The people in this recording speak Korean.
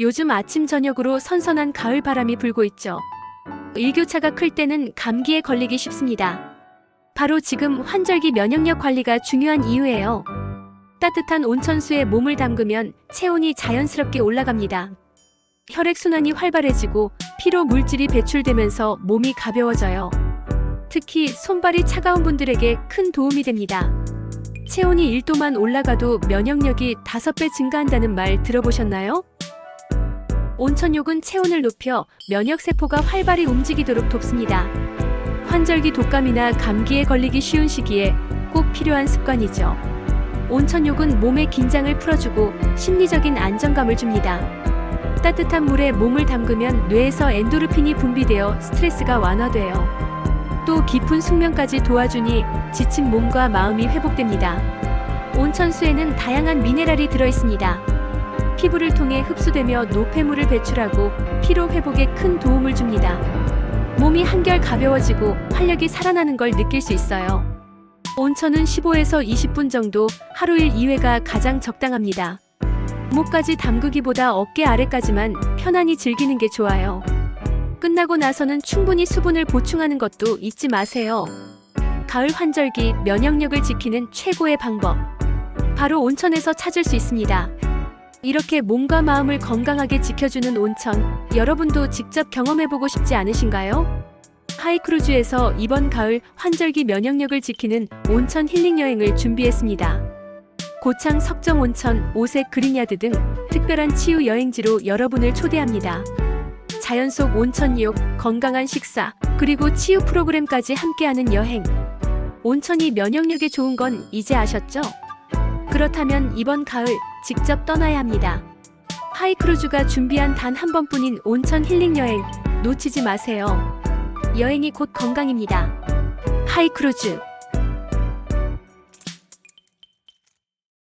요즘 아침 저녁으로 선선한 가을 바람이 불고 있죠. 일교차가 클 때는 감기에 걸리기 쉽습니다. 바로 지금 환절기 면역력 관리가 중요한 이유예요. 따뜻한 온천수에 몸을 담그면 체온이 자연스럽게 올라갑니다. 혈액순환이 활발해지고 피로 물질이 배출되면서 몸이 가벼워져요. 특히 손발이 차가운 분들에게 큰 도움이 됩니다. 체온이 1도만 올라가도 면역력이 5배 증가한다는 말 들어보셨나요? 온천욕은 체온을 높여 면역세포가 활발히 움직이도록 돕습니다. 환절기 독감이나 감기에 걸리기 쉬운 시기에 꼭 필요한 습관이죠. 온천욕은 몸의 긴장을 풀어주고 심리적인 안정감을 줍니다. 따뜻한 물에 몸을 담그면 뇌에서 엔도르핀이 분비되어 스트레스가 완화돼요. 또 깊은 숙면까지 도와주니 지친 몸과 마음이 회복됩니다. 온천수에는 다양한 미네랄이 들어있습니다. 피부를 통해 흡수되며 노폐물을 배출하고 피로 회복에 큰 도움을 줍니다. 몸이 한결 가벼워지고 활력이 살아나는 걸 느낄 수 있어요. 온천은 15에서 20분 정도 하루 일 2회가 가장 적당합니다. 목까지 담그기보다 어깨 아래까지만 편안히 즐기는 게 좋아요. 끝나고 나서는 충분히 수분을 보충하는 것도 잊지 마세요. 가을 환절기 면역력을 지키는 최고의 방법. 바로 온천에서 찾을 수 있습니다. 이렇게 몸과 마음을 건강하게 지켜주는 온천, 여러분도 직접 경험해보고 싶지 않으신가요? 하이크루즈에서 이번 가을 환절기 면역력을 지키는 온천 힐링 여행을 준비했습니다. 고창 석정 온천, 오색 그린야드 등 특별한 치유 여행지로 여러분을 초대합니다. 자연 속 온천욕, 건강한 식사, 그리고 치유 프로그램까지 함께하는 여행. 온천이 면역력에 좋은 건 이제 아셨죠? 그렇다면 이번 가을 직접 떠나야 합니다. 하이크루즈가 준비한 단 한 번뿐인 온천 힐링 여행 놓치지 마세요. 여행이 곧 건강입니다. 하이크루즈